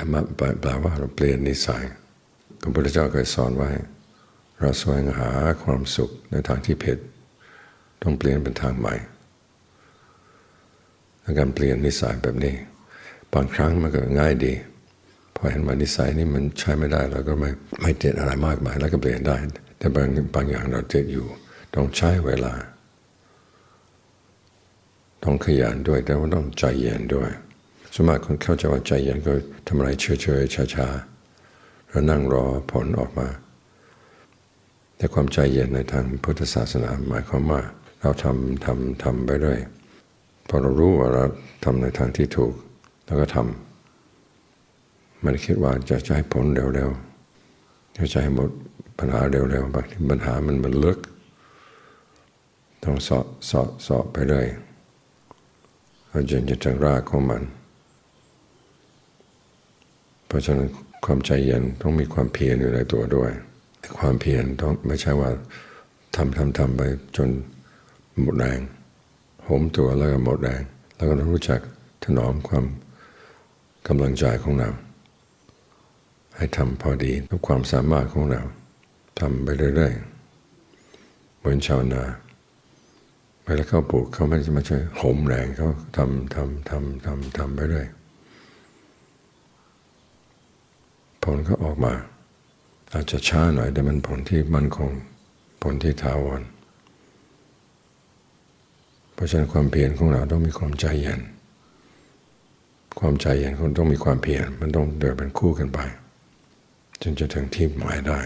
ธรรมะแปลว่าเราเปลี่ยนนิสัยพระพุทธเจ้าเคยสอนไว้ เราแสวงหาความสุขในทางที่ผิดต้องเปลี่ยนเป็นทางใหม่การเปลี่ยนนิสัยแบบนี้ บางครั้งมันก็ง่ายดี พอเห็นว่านิสัยนี้มันใช้ไม่ได้เราก็ไม่ไม่ติดอะไรมากมาย แล้วก็เปลี่ยนได้ แต่บางบางอย่างเราติดอยู่ ต้องใช้เวลา ต้องขยันด้วยแต่ว่าต้องใจเย็นด้วย สวนมากคนเข้าใจว่าใจเย็นก็ทำอะไรเฉยๆช้าๆแล้วนั่งรอผลออกมา แต่ความใจเย็นในทางพุทธศาสนาหมายความว่าเราทำทำทำไปเรื่อยพอเรารู้ว่าเราทำในทางที่ถูกแล้วก็ทำไม่ได้คิดว่าจะจะให้ผลเร็วๆจะจะให้หมดปัญหาเร็วๆบางทีปัญหามันมันลึกต้องสาะเสาะเสาะไปเรื่อยเราจนจะถึงรากของมัน เพราะฉะนั้นความใจเย็นต้องมีความเพียรอยู่ในตัวด้วย ความเพียรต้องไม่ใช่ว่าทำทำทำไปจนหมดแรงโหมตัวแล้วก็หมดแรงแล้วก็ต้องรู้จักถนอมความกำลังใจของเรา ให้ทำพอดีกับความสามารถของเราทำไปเรื่อยๆเหมือนชาวนาเวลาเขาปลูกเขาไม่จะมาช่วยโหมแรงเขาทำทำทำทำทำไปเรื่อยผ ลก็ออกมา อาจจะช้าหน่อยแต่มันผลที่มั่นคง ผลที่ถาวร เพราะฉะนั้นความเพียรของเราต้องมีความใจเย็น ความใจเย็นคนต้องมีความเพียรมันต้องเดินเป็นคู่กันไปจนจะถึงที่หมายได้